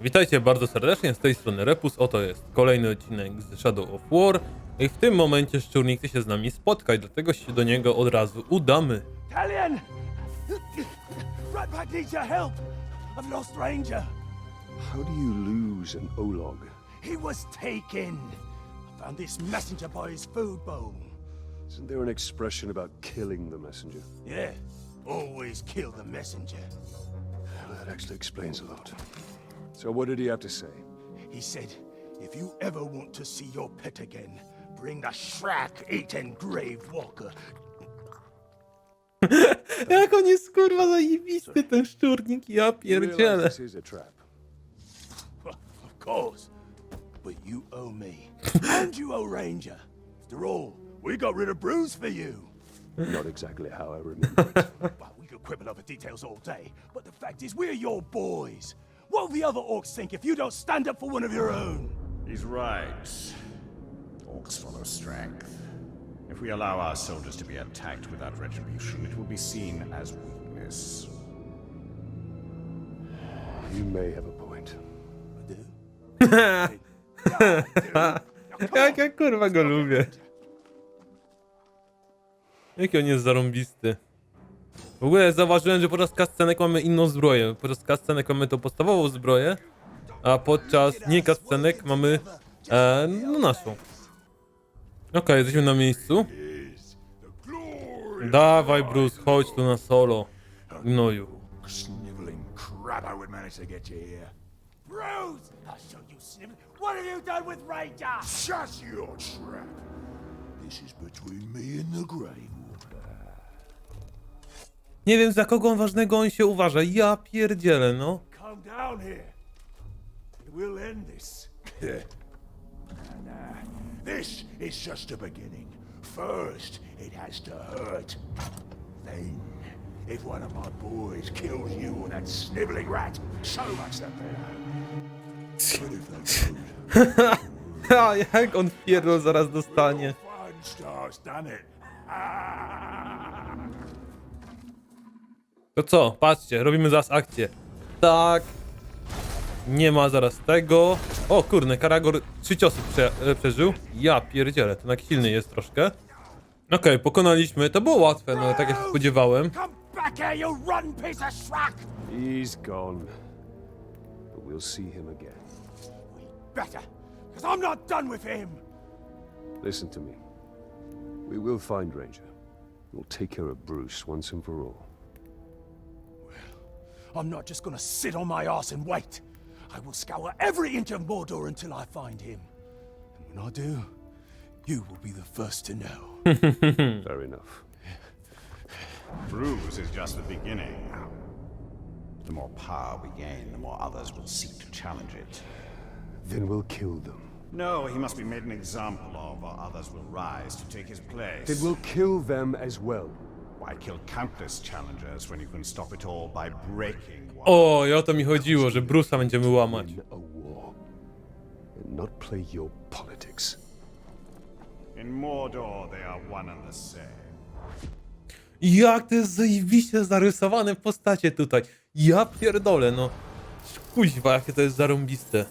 Witajcie bardzo serdecznie, z tej strony Repus, oto jest kolejny odcinek z Shadow of War i w tym momencie Szczurnik chce się z nami spotkać, dlatego się do niego od razu udamy. Talion! Ratpack needs your help! I've lost Ranger. How do you lose an Olog? He was taken. I found this messenger by his food bowl. Isn't there an expression about killing the messenger? Yeah, always kill the messenger. Well, that actually explains a lot. So what did he have to say? He said, if you ever want to see your pet again, bring the Shrek-eaten grave walker. Jak on jest kurwa zajebisty ten Szczurnik, ja You realize pierdzielę. This is a trap. of course. But you owe me. and you owe Ranger. After all, we got rid of Bruce for you. Not exactly how I remember it. Well, we could quibble over details all day, but the fact is, we're your boys. What will the other orcs think if you don't stand up for one of your own? He's right. Orcs follow strength. If we allow our soldiers to be attacked without retribution, it will be seen as weakness. You may have a point. Jak ja kurwa go lubię. Jaki on jest zarąbisty. W ogóle zauważyłem, że podczas cutscenek mamy inną zbroję. Podczas cutscenek mamy tą podstawową zbroję, a podczas nie cutscenek mamy e, no naszą. Okej, jesteśmy na miejscu. Dawaj Bruce, chodź tu na solo. Gnoju. Bruce! I'll show you, Snivel. What have you done with Ranger? Shut your trap. This is between me and the Grey Walker. Nie wiem za kogo ważnego on się uważa. Ja pierdzielę, no. Down here. end this. Is just the beginning. First, it has to hurt. Then, if one of my boys kills you or that sniveling rat, so much the better. But if they don't, A jak on pierdol zaraz dostanie. fun starts, done it? To co? Patrzcie, robimy zaraz akcję. Tak. Nie ma zaraz tego. O kurne, Karagor trzy ciosy prze, e, przeżył. Ja pierdzielę, ten jak silny jest troszkę. Okej, pokonaliśmy. To było łatwe, no tak jak się spodziewałem. He's gone. But we'll see him again. We better, because I'm not done with him. Listen to me. We will find Ranger. We'll take care of Bruce once and for all. I'm not just gonna sit on my ass and wait. I will scour every inch of Mordor until I find him. And when I do, you will be the first to know. Fair enough. Bruise is just the beginning. The more power we gain, the more others will seek to challenge it. Then we'll kill them. No, he must be made an example of, or others will rise to take his place. Then we'll kill them as well. Why kill countless challengers when you can stop it all by breaking one? O, i o to mi chodziło, że Bruce'a będziemy łamać. In a war. And not play your politics. In Mordor, they are one and the same. Jak to jest zajebiście zarysowane postacie tutaj. Ja pierdolę, no. Kuźwa, jakie to jest zarąbiste.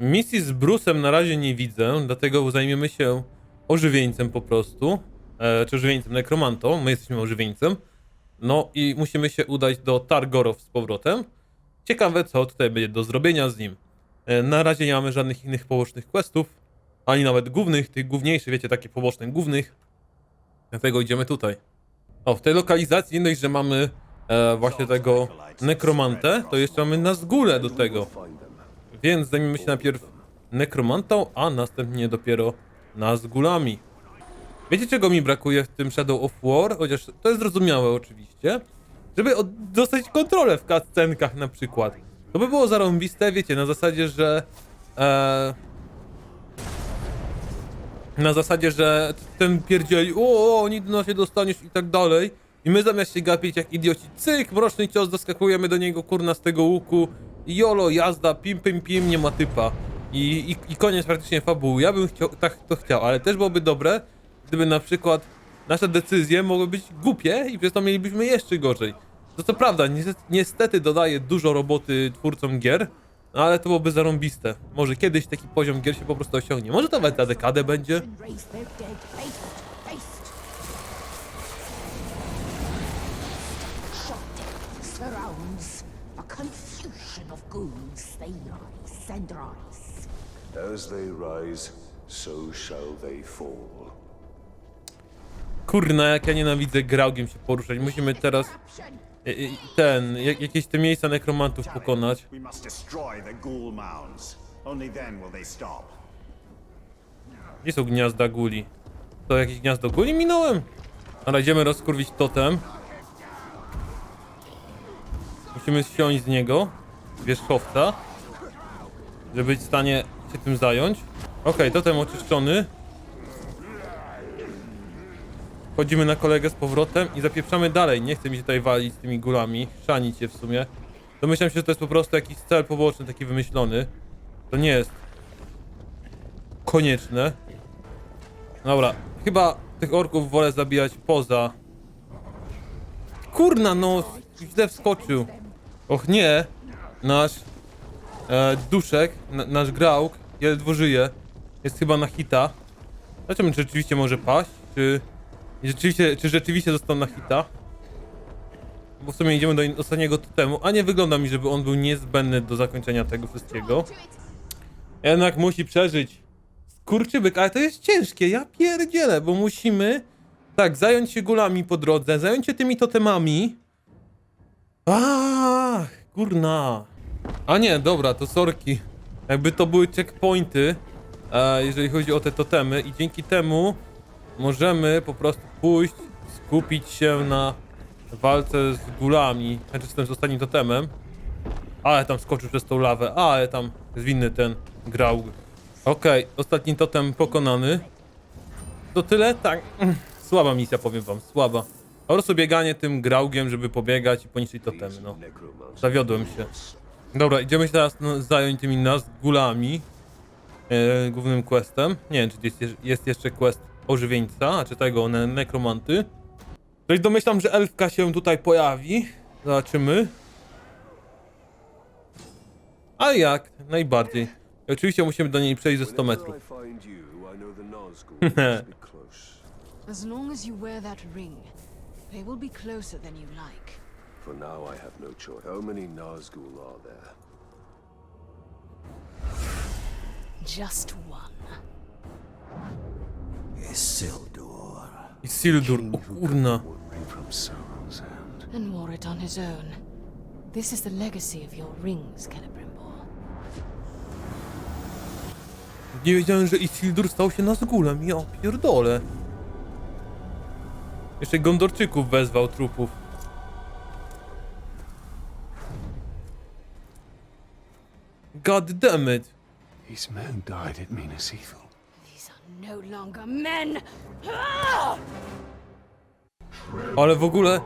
Misji z Brusem na razie nie widzę, dlatego zajmiemy się ożywieńcem po prostu. E, czy ożywieńcem, nekromantą. My jesteśmy ożywieńcem. No i musimy się udać do Targorow z powrotem. Ciekawe, co tutaj będzie do zrobienia z nim. E, na razie nie mamy żadnych innych pobocznych questów, ani nawet głównych, tych główniejszych, wiecie, takie poboczne głównych. Dlatego idziemy tutaj. O, w tej lokalizacji nie dość, że mamy e, właśnie tego nekromantę, to jeszcze mamy Nazgulę do tego. Więc zajmiemy się najpierw nekromantą, a następnie dopiero Nazgulami. Wiecie czego mi brakuje w tym Shadow of War? Chociaż to jest zrozumiałe oczywiście. Żeby dostać kontrolę w cutscenkach na przykład. To by było zarąbiste, wiecie, na zasadzie, że... E, na zasadzie, że ten pierdzieli, o, o, nic do nas nie dostaniesz i tak dalej. I my zamiast się gapić jak idioci, cyk, mroczny cios, doskakujemy do niego, kurna, z tego łuku. Jolo, jazda, pim, pim, pim, nie ma typa. I, i, i koniec praktycznie fabuły. Ja bym chciał, tak to chciał, ale też byłoby dobre, gdyby na przykład nasze decyzje mogły być głupie i przez to mielibyśmy jeszcze gorzej. To co prawda, niestety, niestety dodaje dużo roboty twórcom gier, No ale to byłoby zarąbiste. Może kiedyś taki poziom gier się po prostu osiągnie. Może nawet za dekadę będzie. As they rise, so shall they fall. Kurna, jak ja nienawidzę graugiem się poruszać. Musimy teraz e, e, ten, jak, jakieś te miejsca nekromantów pokonać. We must destroy the ghoul mounds. Only then will they stop. Gdzie są gniazda guli? To jakieś gniazdo guli minąłem? Ale idziemy rozkurwić totem. Musimy ściąć z niego wierzchowca, żeby być w stanie się tym zająć. Okej, totem oczyszczony. Wchodzimy na kolegę z powrotem i zapieprzamy dalej. Nie chcę mi się tutaj walić z tymi gulami, szanić się w sumie. Domyślam się, że to jest po prostu jakiś cel poboczny, taki wymyślony. To nie jest konieczne. Dobra, chyba tych orków wolę zabijać poza. Kurna, no, źle wskoczył. Och nie, nasz e, duszek, na, nasz grauk, ledwo żyje. Jest chyba na hita. Zobaczymy, czy rzeczywiście może paść, czy rzeczywiście, czy rzeczywiście został na hita. Bo w sumie idziemy do ostatniego totemu, a nie wygląda mi, żeby on był niezbędny do zakończenia tego wszystkiego. Jednak musi przeżyć. Kurczybyk, ale to jest ciężkie, ja pierdzielę, bo musimy tak, zająć się gulami po drodze, zająć się tymi totemami. Ach, kurna. A nie, dobra, to sorki. Jakby to były checkpointy, e, jeżeli chodzi o te totemy i dzięki temu możemy po prostu pójść, skupić się na walce z gulami, znaczy z tym z ostatnim totemem. Ale tam skoczył przez tą lawę, ale tam zwinny ten grał. Okej, ostatni totem pokonany. To tyle? Tak. Słaba misja, powiem wam, słaba. Po prostu bieganie tym graugiem, żeby pobiegać i poniszczyć totemy, no. Zawiodłem się. Dobra, idziemy się teraz no, zająć tymi nazgulami. E, głównym questem. Nie wiem, czy jest, jest jeszcze quest ożywieńca, a czy tego ne nekromanty. Coś domyślam, że elfka się tutaj pojawi. Zobaczymy. A jak? Najbardziej. I oczywiście musimy do niej przejść ze 100 metrów. As long as you wear that ring, they will be closer than you like. For now, I have no choice. How many Nazgul are there? Just one. Isildur. Isildur, o kurna. And wore it on his own. This is the legacy of your rings, Celebrimbor. Nie wiedziałem, że Isildur stał się Nazgulem. Ja pierdolę. Jeszcze Gondorczyków wezwał trupów. God damn it. These men died at Minas Ithil. No longer men! Ale w ogóle,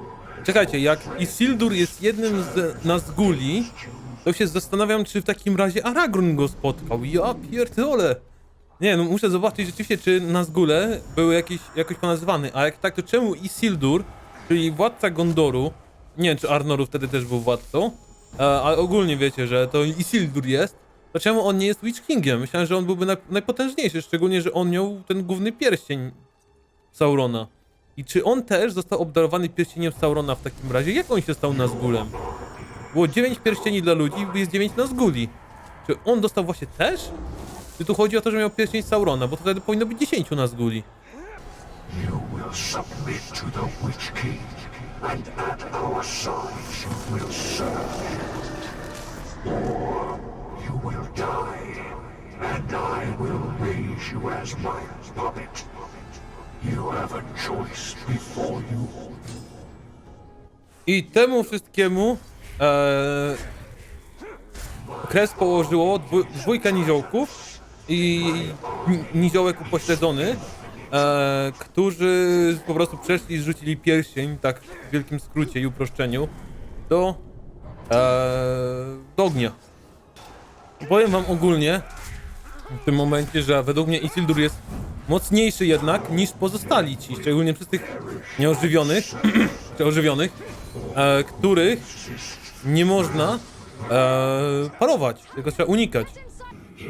czekajcie, jak Isildur jest jednym z Nazguli, to się zastanawiam, czy w takim razie Aragorn go spotkał. Ja pierdolę. Nie, no muszę zobaczyć rzeczywiście, czy Nazgule były jakieś, jakoś ponazywane, a jak tak, to czemu Isildur, czyli władca Gondoru, nie wiem, czy Arnoru wtedy też był władcą, ale ogólnie wiecie, że to Isildur jest, to czemu on nie jest Witch Kingiem? Myślałem, że on byłby naj, najpotężniejszy, szczególnie, że on miał ten główny pierścień Saurona. I czy on też został obdarowany pierścieniem Saurona w takim razie? Jak on się stał Nazgulem? Było 9 pierścieni dla ludzi, jest 9 Nazguli. Czy on dostał właśnie też? Czy tu chodzi o to, że miał pierścień Saurona? Bo to wtedy powinno być 10 Nazguli. You will submit to the Witch King, and at our side you will serve him. Will die, and I will raise you as my puppet. You have a choice before you. I temu wszystkiemu e, kres położyło dwu, dwójka niziołków i ni- niziołek upośledzony, e, którzy po prostu przeszli i zrzucili pierścień, tak w wielkim skrócie i uproszczeniu, do, e, do ognia. Powiem wam ogólnie w tym momencie, że według mnie Isildur jest mocniejszy jednak niż pozostali ci, szczególnie przez tych nieożywionych, czy ożywionych, e, których nie można e, parować, tylko trzeba unikać.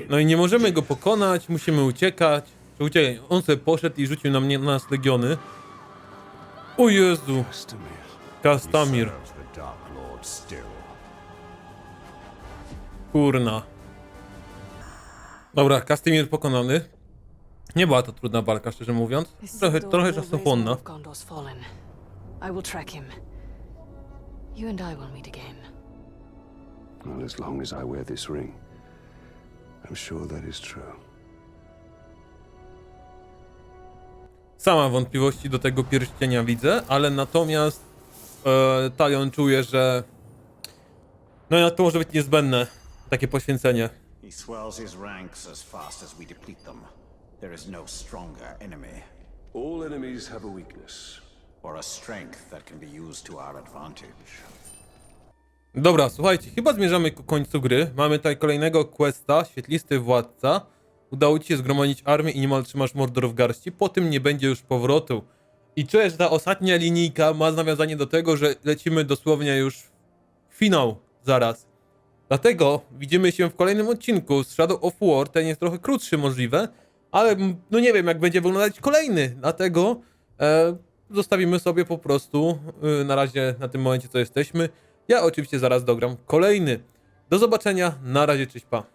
No i nie możemy go pokonać, musimy uciekać. Czy uciekać? On sobie poszedł i rzucił na mnie na nas legiony. O Jezu. Kastamir, kurna. Dobra, Kastamir pokonany. Nie była to trudna walka, szczerze mówiąc. Trochę, trochę czasochłonna. I will track him. You and I will meet again. Well, as long as I wear this ring, I'm sure that is true. Sama wątpliwości do tego pierścienia widzę, ale natomiast e, Talion czuje, że no ja to może być niezbędne, takie poświęcenie. He swells his ranks as fast as we deplete them. There is no stronger enemy, All enemies have a weakness. or a strength that can be used to our advantage. Dobra, słuchajcie, chyba zmierzamy ku końcu gry. Mamy tutaj kolejnego questa, świetlisty władca. Udało ci się zgromadzić armię i niemal trzymasz Mordor w garści. Po tym nie będzie już powrotu. I czuję, że ta ostatnia linijka ma nawiązanie do tego, że lecimy dosłownie już w finał zaraz. Dlatego widzimy się w kolejnym odcinku z Shadow of War. Ten jest trochę krótszy możliwe, ale no nie wiem jak będzie wyglądać kolejny. Dlatego e, zostawimy sobie po prostu y, na razie na tym momencie co jesteśmy. Ja oczywiście zaraz dogram kolejny. Do zobaczenia, na razie, cześć pa.